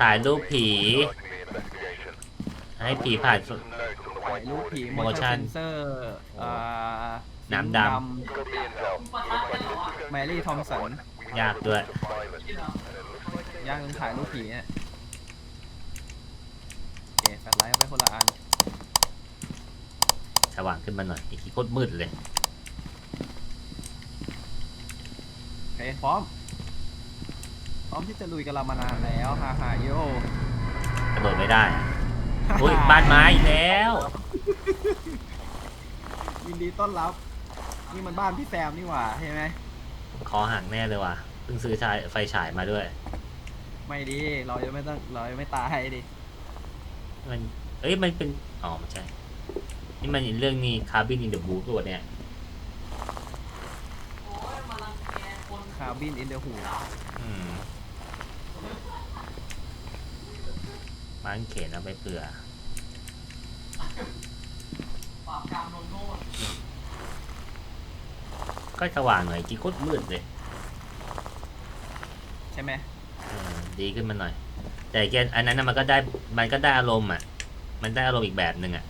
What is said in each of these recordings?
ถ่ายรูปผี ให้ผีผ่าน ถ่ายรูปผี Motion motion sensor อ่าน้ำดแมรี่ทอมสันยากด้วย ย่างนึงถ่ายรูปผีเนี่ยโอเคแฟลชไลท์เอาไปคนละอันสว่างขึ้นมาหน่อยอีกทีโคตรมืดเลย โอเคพร้อม พร้อมที่จะลุยกับเรามานานแล้วฮ่าฮ่าโยกระโดดไม่ได้อะอุ้ยบ้านไม้อีกแล้ว ยินดีต้อนรับ นี่มันบ้านพี่แซมนี่หว่าใช่ไหมคอหักแน่เลยว่ะเพิ่งซื้อชายไฟฉายมาด้วย ไม่ดีเราจะไม่ต้องเราจะไม่ตายดิมัน เอ้ย มันเป็น อ๋อไม่ใช่ นี่มันเรื่องนี้คาร์บินอินเดอะบูตัวเนี่ย คาบินอินเดอร์หูอืม บ้านเขนเอาไปเปลือก็สว่างหน่อยจีโคตรมืดเลยใช่ไหมเออดีขึ้นมาหน่อย แต่แกอันนั้นน่ะมันก็ได้มันก็ได้อารมณ์อะ มันได้อารมณ์อีกแบบหนึ่งอะ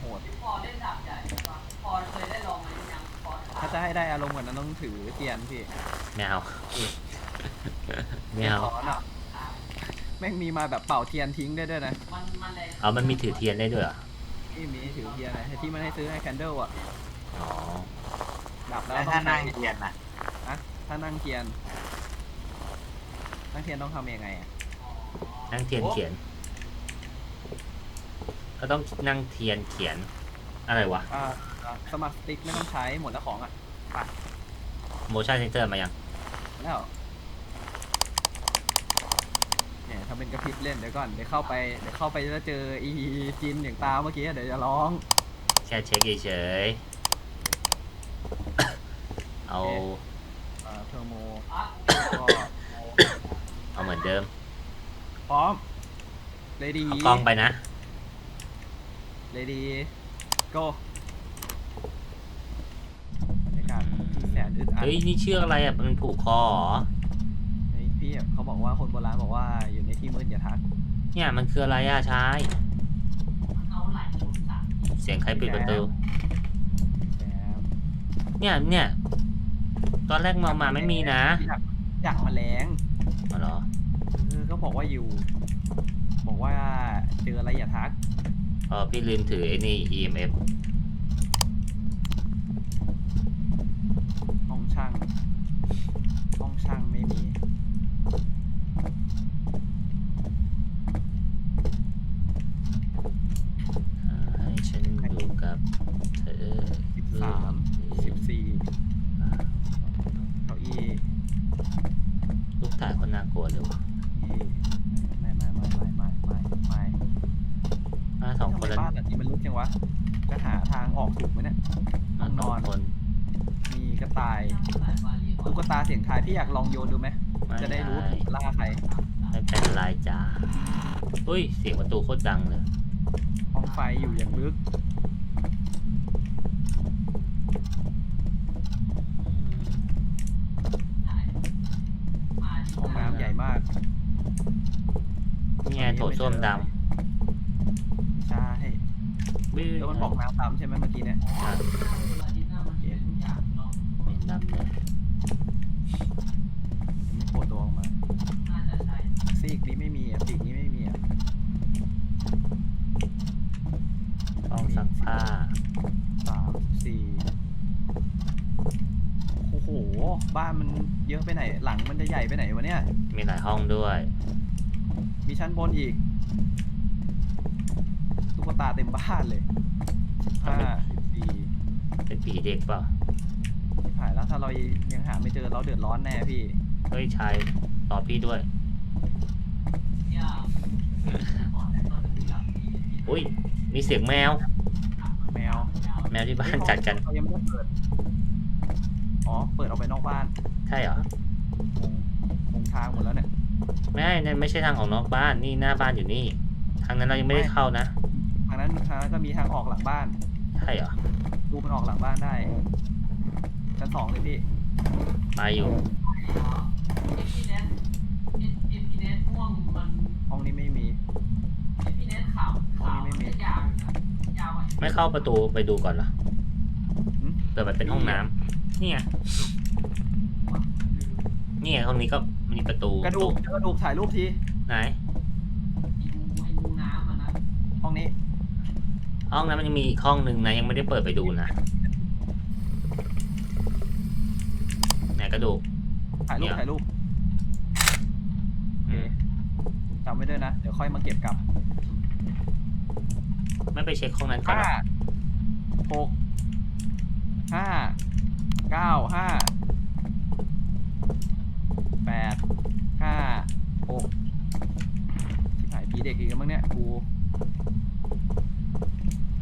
โหดพอเล่นดาบใหญ่ใช่ปะพอเคยได้ลองไหมยังพอถ้าจะให้ได้อารมณ์กว่านั้นต้องถือเทียนพี่ไม่เอาไม่เอา ขอน่ะ แม่งมีมาแบบเป่าเทียนทิ้งได้ด้วยนะมันมันแรงเอามันมีถือเทียนได้ด้วยเหรอ นี่มีถือเทียนนะไอ้ที่มันให้ซื้อให้แคนเดิลอะอ๋อ ดับแล้แล้ววต้อถ้างนั่งเรียนน่ะถ้านั่งเทียน นั่งเทียนต้องทำยังไงอะนั่งเทียนเขียน ก็ต้องนั่งเทียนเขียน อะไรวะ อ่าอ่าสมัครสติ๊กไม่ต้องใช้หมดแล้วของอะ motion sensor มายัง แล้วเนี่ย ทำเป็นกระพริบเล่นเดี๋ยวก่อนเดี๋ยวเข้าไปเดี๋ยวเข้าไปแล้วเจออีจินอย่างตาเมื่อกี้เดี๋ยวจะร้อง แค่เช็คเฉยๆเอา อ่าเทอร์โมอะก็เอาเหมือนเดิม พร้อมเลดี้เอากล้องไปนะ เลดี้โกบรรยากาศที่แสนอึดอัดเฮ้ย นี่เชือกอะไรอะ มันผูกคอเหรอเฮ้ยพี่เขาบอกว่าคนโบราณบอกว่าอยู่ใน ที่มืดอย่าทักเนี่ยมันคืออะไรอะชายเอาไหลลงสระเสียงใครปิดประตูแหมเนี่ยเนี่ย ตอนแรกมามาไม่มีนะอยากอยากแมลงอ๋อเหรอเออก็บอกว่าอยู่ บอกว่าเจออะไรอย่าทักเออพี่ลืมถือไอ้นี่ EMF ห้องช่าง ห้องช่างไม่มี ให้ฉันอยู่กับเธอ สิบสามสิบสี่เก้าอี้ ลูกถ่ายคนน่ากลัวเลยวะ ไม่ไม่ไม่ไม่ไม่ไม่ไม่ มาสองคน ทำไม แล้ว บ้านแบบนี้มันลุกจัง วะ จะหาทางออกถูกไหมเนี่ยมาสองคนมีกระต่ายสายฟ้าเรียกตุ๊กตาเสียงทายพี่อยากลองโยนดูไหมไม่จะได้รู้ว่าผีล่าใคร ไม่เป็นไรจ้าอุ้ย เสียงประตูโคตรดังเลย ห้องไฟอยู่อย่างลึก ห้องน้ำใหญ่มากนี่ไงโถส้วมดใช่ำ วิวแล้วมันบอกน้ำดำใช่ไหมเมื่อกี้เนี่ยเห็นดำเลยยังไม่โผล่ตัวออกมาซีกนี้ไม่มีอะปีกนี้ไม่มีอะห้องซักผ้าสามสี่โอ้โห บ้านมันเยอะไปไหน หลังมันจะใหญ่ไปไหนวะเนี่ย มีหลายห้องด้วย มีชั้นบนอีกตุ๊ กตาเต็มบ้านเลยห้าสี่เป็นผีเด็กเปล่าที่ผ่านแล้วถ้าเรายังหาไม่เจอเราเดือดร้อนแน่พี่ เฮ้ยชายรอพี่ด้วยอุ้ย มีเสียงแมว แมว แมวที่บ้านจัดกันเรายังไม่ได้เปิด อ๋อ เปิดออกไปนอกบ้าน ใช่เหรองงงงทางหมดแล้วเนี่ย ไม่นั่นไม่ใช่ทางออกนอกบ้าน นี่หน้าบ้านอยู่นี่ ทางนั้นเรายังไม่ได้เข้านะ ทางนั้นทางนั้นก็มีทางออกหลังบ้าน ใช่เหรอดูมันออกหลังบ้านได้ชั้นสองเลยพี่ไปอยู่เอ็มพีเนสเอ็มพีเนสม่วงมันห้องนี้ไม่มีไอ้พี่เนทข่าวข่าวไม่มียาวอยู่นะยาวกว่าไม่เข้าประตูไปดูก่อนเหรอหืมเกิดมันเป็นห้องน้ำนี่ไงนี่ไงห้องนี้ก็มีประตูกระดูกกระดูกถ่ายรูปทีไหนไอ้งูไอ้งูน้ำอะนะห้องนี้ ห้องนั้นมันยังมีอีกห้องหนึ่งนะยังไม่ได้เปิดไปดูนะไหนกระดูก ถ่ายรูปเนี่ยถ่ายรูปโอเคอืมจำไว้ด้วยนะ เดี๋ยวค่อยมาเก็บกลับไม่ไปเช็คห้องนั้นก่อนห้าเหรอหกห้าเก้าห้าแปดห้าหกชิบหายผีเด็กอีกแล้วมั้งเนี่ยกู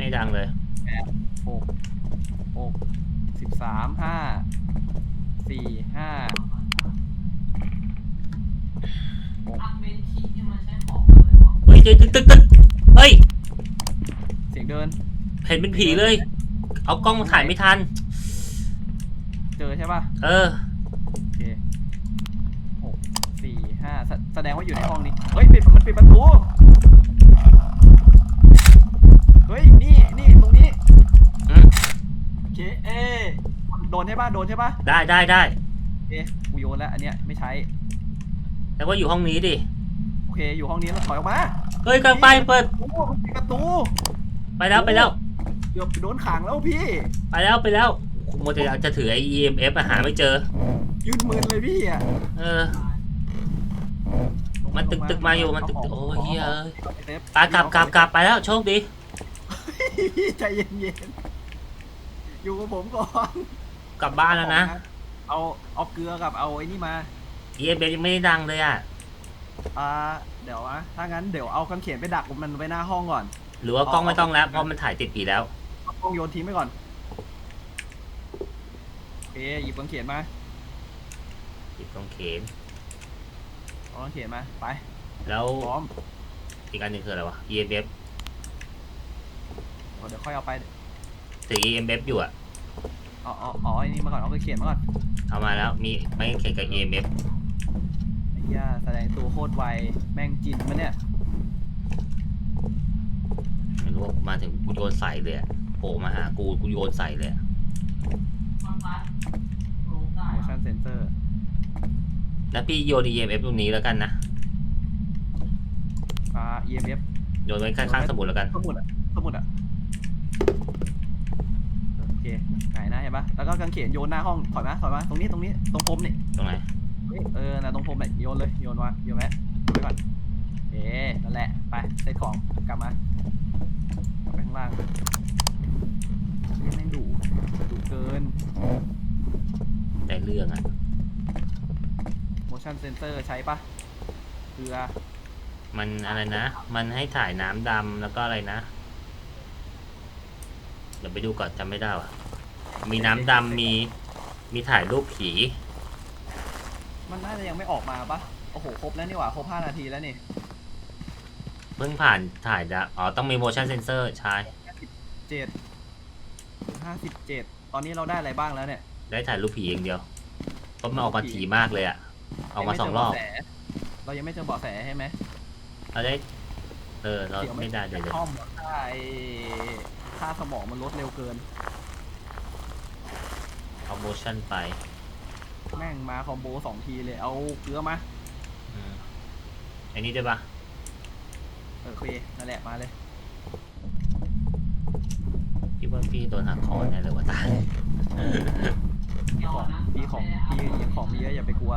ไม่ดังเลย หกหกสิบสามห้าสี่ห้าอัพเมนคีที่มันใช้ของอะไรวะเฮ้ยตึกตึกตึกตึกเฮ้ย เสียงเดิน เห็นเป็นผีเลย เอากล้องมาถ่ายไม่ทัน เจอใช่ป่ะเออ โอเคหกสี่ห้าแสแสดงว่าอยู่ในห้องนี้ เฮ้ยปิดมันปิดประตู เฮ้ย นี่นี่ตรงนี้อืม โอเคเอโดนใช่ป่ะ โดนใช่ป่ะได้ได้ได้โอเคกูโยนแล้ว อันเนี้ยไม่ใช้ แล้วก็อยู่ห้องนี้ดิโอเค อยู่ห้องนี้แล้วถอยออกมาเฮ้ยกำลังไปเปิดโอ้มันปิดประตู ไปแล้วไปแล้ว เกือบโดนขังแล้วพี่ ไปแล้วไปแล้วคุณโมจะจะถือไอ้ EMF อะหาไม่เจอ ยืนมือเลยพี่อะเออลงมันตึกลงตึกมาอยู่มันตึกเาขงโอ้ยเฮ้ยอาของเซฟไปกลับกลับกลับไปแล้วโชคดีพี่ ใจเย็นๆ อยู่กับผมก่อนกลับบ้านแล้วนะเอาเอาเกลือกับเอาไอ้นี่มา EMF ยังไม่ได้ดังเลยอะอ่าเดี๋ยวนะถ้างั้นเดี๋ยวเอากางเขนไปดักมันไว้หน้าห้องก่อน หรือว่ากล้องไม่ต้องแล้วเพราะมันถ่ายติดผีแล้วเอากล้องโยนทิ้งไปก่อนโอเคหยิบกางเขนมาติดกล้องเขนเอากางเขนมาไป แล้วพร้อมอีกอันหนึงคืออะไรวะ EMF เดี๋ยวค่อยเอาไปถือ EMF อยู่อะ เอาเอาเอาไอ้นี่มาก่อนเอากางเขนมาก่อนเอามาแล้วมีไม่เขียนกับ EMF ไอ้ย่าแสดงตัวโคตรไวแม่งจินมันเนี่ยไม่รู้ว่ามาถึงกูโยนใส่เลยอะโผล่มาหากูกูโยนใส่เลยอะมันพัดลงได้อะ motion sensor แล้วพี่โยน EMF ตรงนี้แล้วกันนะอ่า EMF โยนไว้ข้างๆสมุดแล้วกัน สมุดอะสมุดอะโอ เคไหนนะเห็นปะแล้วก็กางเขนโยนหน้าห้องถอยมาถอยมาตรงนี้ตรงนี้ตรงพรมนี่ตรงไหนเออนะตรงพรมเนี่ยโยนเลยโยนวะโยนไว้ไว้ก่อนเอ๊ะนั่นแหละไปใส่ของกลับมากลับไปข้างล่างเฮ้ยแม่งดุดุเกินได้เรื่องอะ motion sensor ใช้ปะเกลือมันอะไรนะ มันให้ถ่ายน้ำดำแล้วก็อะไรนะ เดี๋ยวไปดูก่อนจำไม่ได้ว่ะ มีน้ำดำมีมีถ่ายรูปผี มันน่าจะยังไม่ออกมาปะโอ้โห ครบแล้วนี่หว่า ครบ5นาทีแล้วนี่เพิ่งผ่านถ่ายดะอ๋อ ต้องมี motion sensor ใช่ เจ็ดห้าสิบเจ็ดตอนนี้เราได้อะไรบ้างแล้วเนี่ยได้ถ่ายรูปผีอย่างเดียวเพราะมันออกมาถี่มากเลยอะออกมาสองรอบเรายังไม่เจอเบาะแสใช่ไหมเราได้ เออ เราไม่ได้เลยเลยห้อมค่าไอ้ ค่าสมองมันลดเร็วเกิน เอา motion ไปแม่งมาคอมโบสองทีเลย เอาเกลือมา อืมอันนี้ได้ปะเออโอเคนั่นแหละมาเลย พี่ว่าพี่โดนหักคอแน่เลยว่าตายเดี๋ยวของนะพี่ของพี่ของมีเยอะอย่าไปกลัว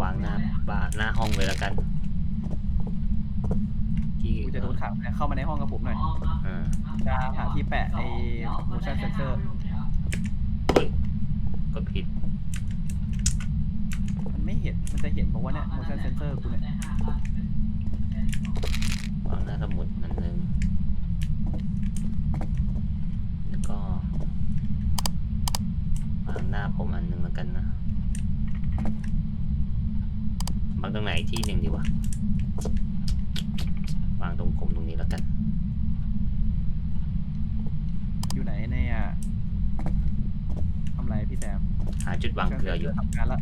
วางหน้าบ้านหน้าห้องเลยแล้วกัน ที่กูจะโดนขังเนี่ยเข้ามาในห้องกับผมหน่อยอ๋อครับเออจะหาที่แปะไอ้ motion sensor เฮ้ยก็ผิดมันไม่เห็น มันจะเห็นเพราะว่าเนี่ย motion sensor กูเนี่ย วางหน้าสมุดอันหนึงแล้วก็วางหน้าผมอันหนึงแล้วกันนะวางตรงไหนอีกที่หนึ่งดีวะ วางตรงผมตรงนี้แล้วกัน อยู่ไหนเนี่ยทำไรพี่แซมหาจุดวางเกลืออยู่ทำงานละ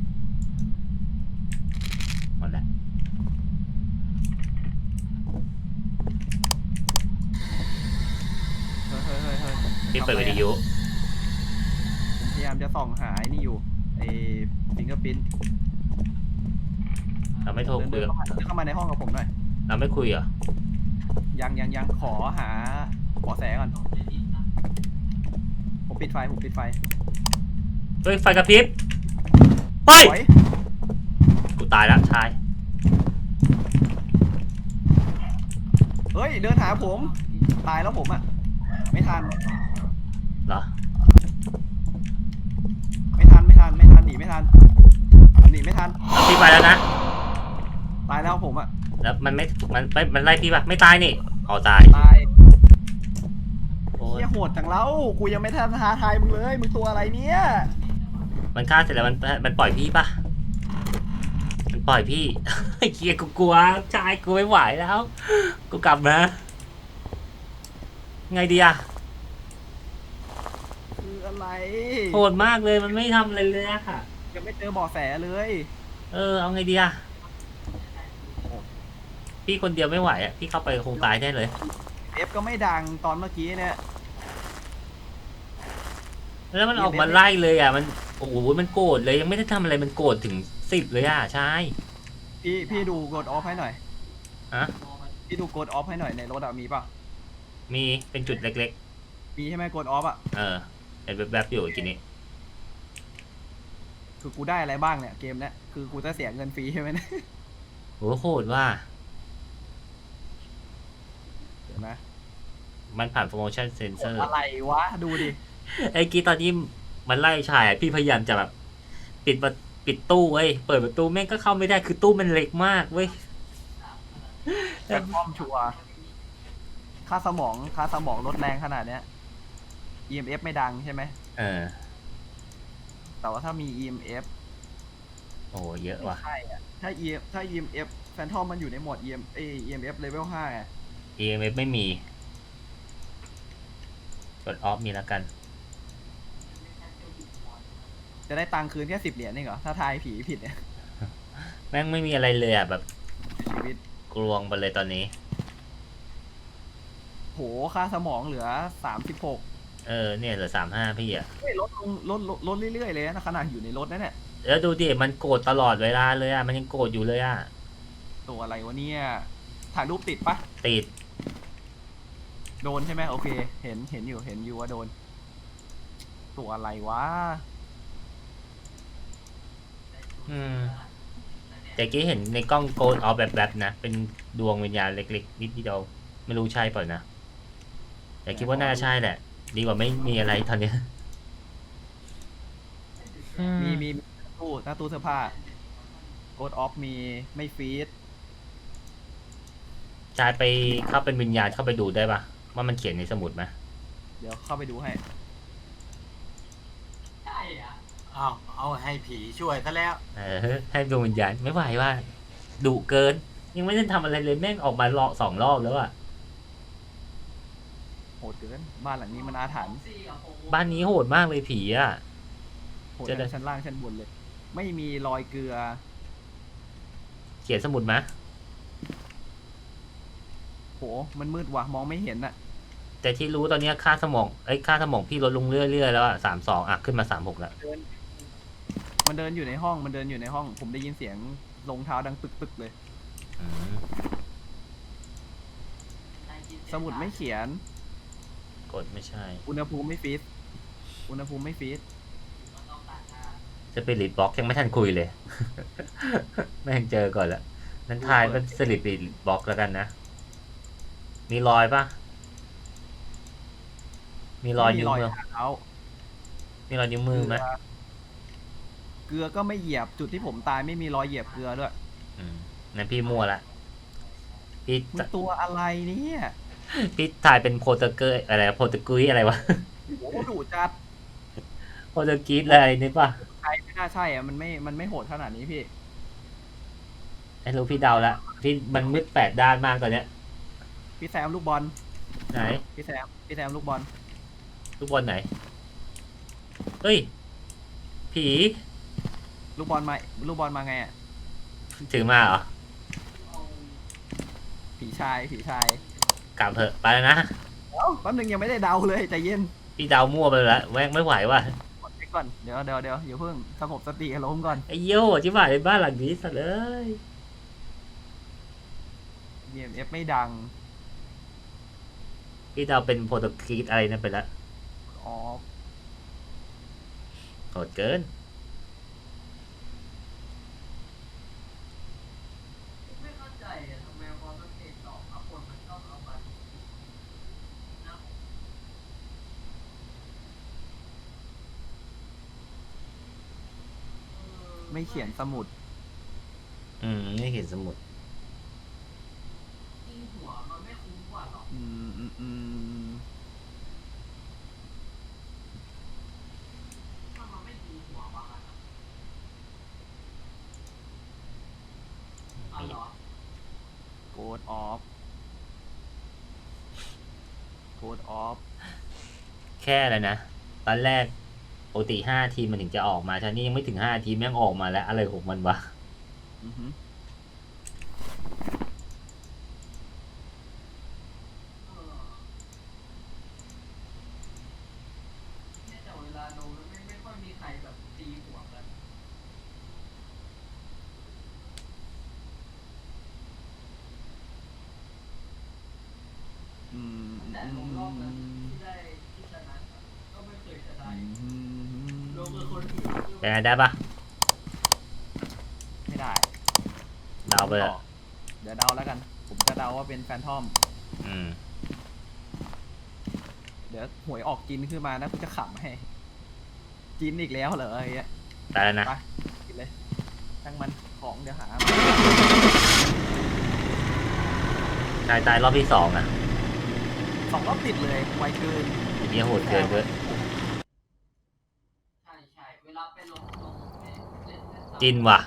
หมดแล้วเฮ้ยเฮ้ยเฮ้ยเฮ้ยพี่เปิดวิทยุผมพยายามจะส่องหาไอ้นี่อยู่ไอ้ฟิงเกอร์พินเราไม่โทรเดินคุเดิยนเข้ามาเดินเข้ามาในห้องกับผมหน่อย เราไม่คุยเหรอยังยังยังขอหาเบาะแสก่อน ผมปิดไฟ ผมปิดไฟเฮ้ยไฟกระพริบเฮ้ยถอยกูตายแล้วชาย เฮ้ย เดินหาผม ตายแล้วผมอะ ไม่ทัน เหรอ ไม่ทัน ไม่ทัน ไม่ทัน หนีไม่ทัน หนีไม่ทันพี่ไปแล้วนะ ตายแล้วผมอะ แล้วมันไม่ มันไม่มันไล่พี่ปะไม่ตายนี่อ๋อตายตายโอ้ยเฮียโหดจังเล้ากูยังไม่ทันท้าทายมึงเลย มึงตัวอะไรเนี่ยมันฆ่าเสร็จแล้วมันมันปล่อยพี่ปะมันปล่อยพี่ไอ้เกียกูกลัวชายกูไม่ไหวแล้ว กูกลับมาไงดีอะคืออะไรโหดมากเลยมันไม่ทำอะไรเลยอะค่ะ ยังไม่เจอเบาะแสเลย เออเอาไงดีอะ พี่คนเดียวไม่ไหวอะพี่เข้าไปคงตายแน่เลย เอฟก็ไม่ดังตอนเมื่อกี้เนี่ย แล้วมันออกมาไล่เลยอะมันโอ้โหมันโกรธเลยยังไม่ได้ทำอะไรมันโกรธถึงสิบเลยอะใช่พี่พี่ดูกดออฟให้หน่อยฮะพี่ดูกดออฟให้หน่อยในรถอะมีป่ะมีเป็นจุดเล็กมีใช่ไหมกดออฟอะๆเออเห็นแบบๆอยู่กินนี้คือกูได้อะไรบ้างเนี่ยเกมเนี้ยคือกูจะเสียเงินฟรีใช่ไหมเนี่ยโหโหดว่า เดี๋ยวนะมันผ่านโปรโมชั่นเซนเซอร์อะไรวะ ดูดิ ไอ้กี้ตอนที่มันไล่ชายอะพี่พยายามจะแบบปิดประปิดตู้เว้ย เปิดประตูแม่งก็เข้าไม่ได้คือตู้มันเล็กมากเว้ยแค่ป้อมชัวร์ค่าสมองค่าสมองลดแรงขนาดเนี้ย EMF ไม่ดังใช่ไหมเออ แต่ว่าถ้ามี EMF โอ้เยอะว่ะ ใช่อะถ้า EM ถ้า EMF แฟนทอมมันอยู่ในโหมด EM เอ้ย EMF level 5อะ EMF ไม่มี กดออฟมีแล้วกัน จะได้ตังค์คืนแค่สิบเหรียญเองเหรอ ถ้าทายผีผิดเนี่ย แม่งไม่มีอะไรเลยอะ แบบชีวิต กลวงไปเลยตอนนี้ โห ค่าสมองเหลือสามสิบหกเออ เนี่ยเหลือสามห้าพี่อะเฮ้ยลดลงลดลดลดเรื่อยๆเลยนะขนาดอยู่ในรถนั่นแหละแล้วดูดิ มันโกรธตลอดเวลาเลยอะ มันยังโกรธอยู่เลยอะ ตัวอะไรวะเนี่ย ถ่ายรูปติดปะติด โดนใช่ไหมโอเค เห็นเห็นอยู่เห็นอยู่ว่าโดน ตัวอะไรวะอืมแต่กี้เห็นในกล้องโกดออฟแบบแบบๆนะ เป็นดวงวิญญาณเล็กๆ นิดเดียวไม่รู้ใช่เปล่านะ แต่คิดว่าน่าจะใช่แหละ ดีกว่าไม่มีอะไรตอนเนี้ยมีมีมีตู้หน้าตู้เสื้อผ้าโกดออฟมีไม่ฟีด ชายไปเข้าเป็นวิญญาณเข้าไปดูได้ปะ ว่ามันเขียนในสมุดไหมเดี๋ยวเข้าไปดูให้ ใช่อะอ้าวเอาให้ผีช่วยซะแล้ว เออให้ดวงวิญญาณไม่ไหวว่าดุเกิน ยังไม่ได้ทำอะไรเลยแม่งออกมาเลาะสองรอบแล้วอะโหดเกิน บ้านหลังนี้มันอาถรรพ์ซี่กับโฟบ้านนี้โหดมากเลยผีอะโหดจะได้ทั้งชั้นล่างชั้นบนเลย ไม่มีรอยเกลือ เขียนสมุดไหมโห มันมืดว่ะ มองไม่เห็นอะ แต่ที่รู้ตอนเนี้ยค่าสมองไอ้ยค่าสมองพี่ลดลงเรื่อยๆแล้วอะสามสองอะขึ้นมาสามหกแล้วเดินมันเดินอยู่ในห้องมันเดินอยู่ในห้อง ผมได้ยินเสียงรองเท้าดังตึกๆเลยอืมสมุดไม่เขียน กดไม่ใช่ อุณหภูมิไม่ฟีดอุณหภูมิไม่ฟีดสปิริตบ็อกยังไม่ทันคุยเลย แม่งเจอก่อนละนั้นทายเป็นสปิริตบ็อกแล้วกันนะ มีรอยปะ มีรอยมีนิ้วรอยมือเท้ามีรอยนิ้วมือไหมเกลือก็ไม่เหยียบจุดที่ผมตายไม่มีรอยเหยียบเกลือด้วยอืมนั่นพี่มั่วละพี่มันตัวอะไรเนี่ยพี่ถ่ายเป็นโพเตเกอร์อะไรโพเตกุยอะไรวะโอ้โหดุจัดโพเตกีสอะไรนี่ปะใช่ไม่น่าใช่อะมันไม่มันไม่โหดขนาดนี้พี่ไม่รู้พี่เดาละพี่มันมืดแปดด้านมากตอนเนี้ยพี่แซมลูกบอลไหนพี่แซมพี่แซมลูกบอล ลูกบอลไหน เฮ้ย ผี ลูกบอลมา ลูกบอลมาไงอะถือมาเหรอเอาผีชาย ผีชาย กลับเถอะ ไปแล้วนะเอ้าแป๊บนึงยังไม่ได้เดาเลยใจเย็นพี่เดามั่วไปแล้วแม่งไม่ไหวว่ะ กดไปก่อน เดี๋ยวเดี๋ยวเดี๋ยวอย่าเพิ่งสงบสติอารมณ์ก่อนไอ้โย่ชิบหายในบ้านหลังนี้สัตว์เลย EMF ไม่ดัง พี่เดาเป็นโปรตุกีสอะไรนั่นไปแล้ว อ๋อโหดเกิน ไม่เข้าใจอะทำไมพอต้องเทคต่อข้างบนมันต้องเอาบัตรนะเออไม่เขียนสมุด อืมไม่เห็นสมุดจริงหัวมันไม่คุ้มกว่าหรอก อืมอืมอืม ถ้ามันไม่ดีหัววะอะเอาเหรอ โก ดออฟโกดออฟแค่อะไรนะ ตอนแรกปกติห้าทีมมันถึงจะออกมาทีนี้ยังไม่ถึงห้าทีมแม่งออกมาแล้ว อะไรของมันวะ อือฮึเออเนี่ยแต่เวลาดูแล้วไม่ไม่ค่อยมีใครแบบตีหัวกัน อืม แต่ อื ลง ม รอบนั้น อืม ที่ได้ที่ชนะก็ไม่เคยชนะ อืม ลงกับคนอื่น เป็น ไงได้ปะไม่ได้เดาไปเลยเดี๋ยวเดาแล้วกัน ผมจะเดาว่าเป็นแฟนทอม อืม เดี๋ยวหวยออกกินขึ้นมานะกูจะขำให้ กินอีกแล้วเหรอไอ้เงี้ยตายแล้วนะ ไปกินเลยช่างมันของเดี๋ยวหาตายตายรอบที่สองอะ สองรอบติดเลยไวเกิน ทีนี้โหดเกินด้วย ใช่ใช่เวลาไปลงลงไปเล่นเล่น จินว่ะ